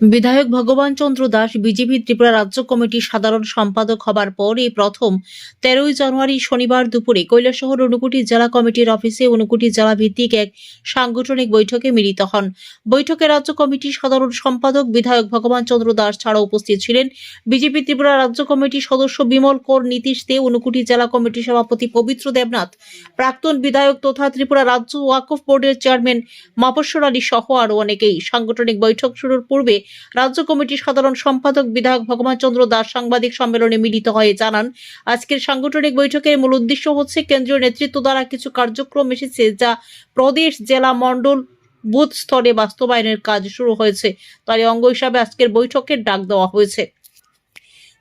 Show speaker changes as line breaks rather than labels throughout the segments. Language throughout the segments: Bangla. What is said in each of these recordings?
বিধায়ক ভগবান চন্দ্র দাস বিজেপি ত্রিপুরা রাজ্য কমিটির সাধারণ সম্পাদক হবার পর এই প্রথম তেরোই জানুয়ারি শনিবার দুপুরে কৈলাসহর ঊনকোটি জেলা কমিটির অফিসে ঊনকোটি জেলা ভিত্তিক এক সাংগঠনিক বৈঠকে মিলিত হন। বৈঠকে রাজ্য কমিটির সাধারণ সম্পাদক বিধায়ক ভগবান চন্দ্র দাস ছাড়া উপস্থিত ছিলেন বিজেপি ত্রিপুরা রাজ্য কমিটির সদস্য বিমল কর, নীতিশ দে, ঊনকোটি জেলা কমিটির সভাপতি পবিত্র দেবনাথ, প্রাক্তন বিধায়ক তথা ত্রিপুরা রাজ্য ওয়াকফ বোর্ডের চেয়ারম্যান মাপস্বর আলী সহ আরও অনেকেই। সাংগঠনিক বৈঠক শুরুর পূর্বে রাজ্য কমিটির সাধারণ সম্পাদক বিধায়ক ভগবান চন্দ্র দাস সাংবাদিক সম্মেলনে মিলিত হয়ে জানান, আজকের সাংগঠনিক বৈঠকের মূল উদ্দেশ্য হচ্ছে কেন্দ্রীয় নেতৃত্ব দ্বারা কিছু কার্যক্রম এসেছে যা প্রদেশ জেলা মণ্ডল বুথ স্তরে বাস্তবায়নের কাজ শুরু হয়েছে। তারই অঙ্গ হিসাবে আজকের বৈঠকের ডাক দেওয়া হয়েছে।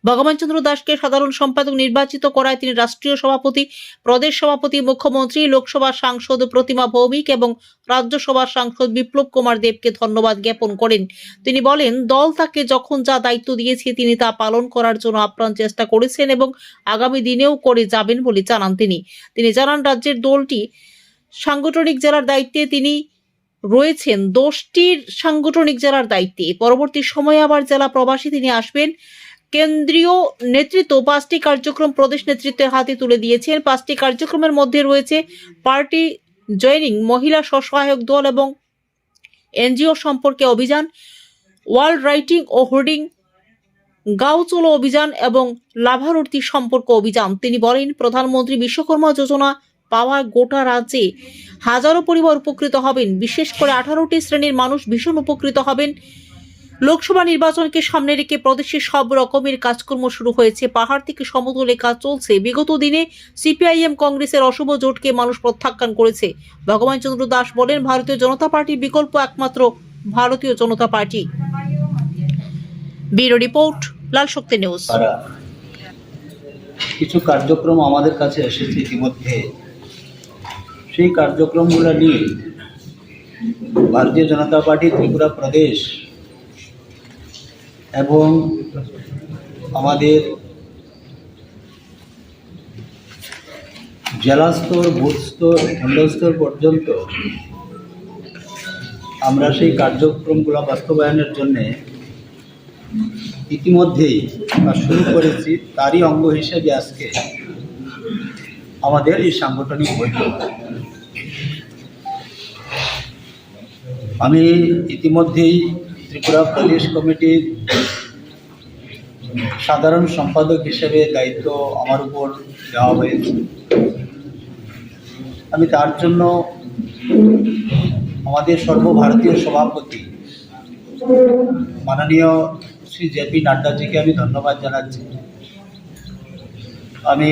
ভগবান চন্দ্র দাসকে সাধারণ সম্পাদক নির্বাচিত করায় তিনি রাষ্ট্রীয় সভাপতি, প্রদেশ সভাপতি, মুখ্যমন্ত্রী, লোকসভা সাংসদ প্রতিমা ভৌমিক এবং রাজ্যসভার সাংসদ বিপ্লব কুমার দেবকে ধন্যবাদ জ্ঞাপন করেন। তিনি বলেন, দল তাকে যখন যা দায়িত্ব দিয়েছে তিনি তা পালন করার জন্য আপ্রাণ চেষ্টা করেছেন এবং আগামী দিনেও করে যাবেন বলে জানান তিনি। তিনি জানান, রাজ্যের দলটি সাংগঠনিক জেলার দায়িত্বে তিনি রয়েছেন। দশটির সাংগঠনিক জেলার দায়িত্বে। পরবর্তী সময়ে আবার জেলা প্রবাসী তিনি আসবেন। কেন্দ্রীয় নেতৃত্ব পাঁচটি কার্যক্রম প্রদেশ নেতৃত্বের হাতে তুলে দিয়েছেন। পাঁচটি কার্যক্রমের মধ্যে রয়েছে পার্টি জয়েনিং, মহিলা স্বসহায়ক দল এবং এনজিও সম্পর্কে অভিযান, ওয়ার্ল্ড রাইটিং ও হোর্ডিং গাঁও চলো অভিযান এবং লাভারতী সম্পর্ক অভিযান। তিনি বলেন, প্রধানমন্ত্রী বিশ্বকর্মা যোজনা পাওয়া গোটা রাজ্যে হাজারো পরিবার উপকৃত হবেন। বিশেষ করে আঠারোটি শ্রেণির মানুষ ভীষণ উপকৃত হবেন। লোকসভা নির্বাচনকে সামনে রেখে প্রদেশে সব রকমের কাজকর্ম শুরু হয়েছে। পাহাড় থেকে সমতলে কাজ চলছে। বিগত দিনে সিপিআইএম কংগ্রেসের অশুভ জোটকে মানুষ প্রত্যাখ্যান করেছে। ভগবান চন্দ্র দাস বলেন, ভারতীয় জনতা পার্টির বিকল্প একমাত্র Bharatiya Janata party. Bureau report, Lal Shakti news.
কিছু কার্যক্রম আমাদের কাছে এসেছে ইতিমধ্যে। সেই কার্যক্রমগুলো নিয়ে ভারতীয় জনতা পার্টি, ত্রিপুরা প্রদেশ এবং আমাদের জেলা স্তর, বুথ স্তর মণ্ডল স্তর পর্যন্ত আমরা সেই কার্যক্রমগুলো বাস্তবায়নের জন্যে ইতিমধ্যেই কাজ শুরু করেছি। তারই অঙ্গ হিসেবে আজকে আমাদের এই সাংগঠনিক বৈঠক। আমি ইতিমধ্যেই ত্রিপুরা প্রদেশ কমিটির সাধারণ সম্পাদক হিসেবে দায়িত্ব আমার উপর দেওয়া হয়েছে। আমি তার জন্য আমাদের সর্বভারতীয় সভাপতি মাননীয় শ্রী জে পি নাড্ডাজিকে আমি ধন্যবাদ জানাচ্ছি। আমি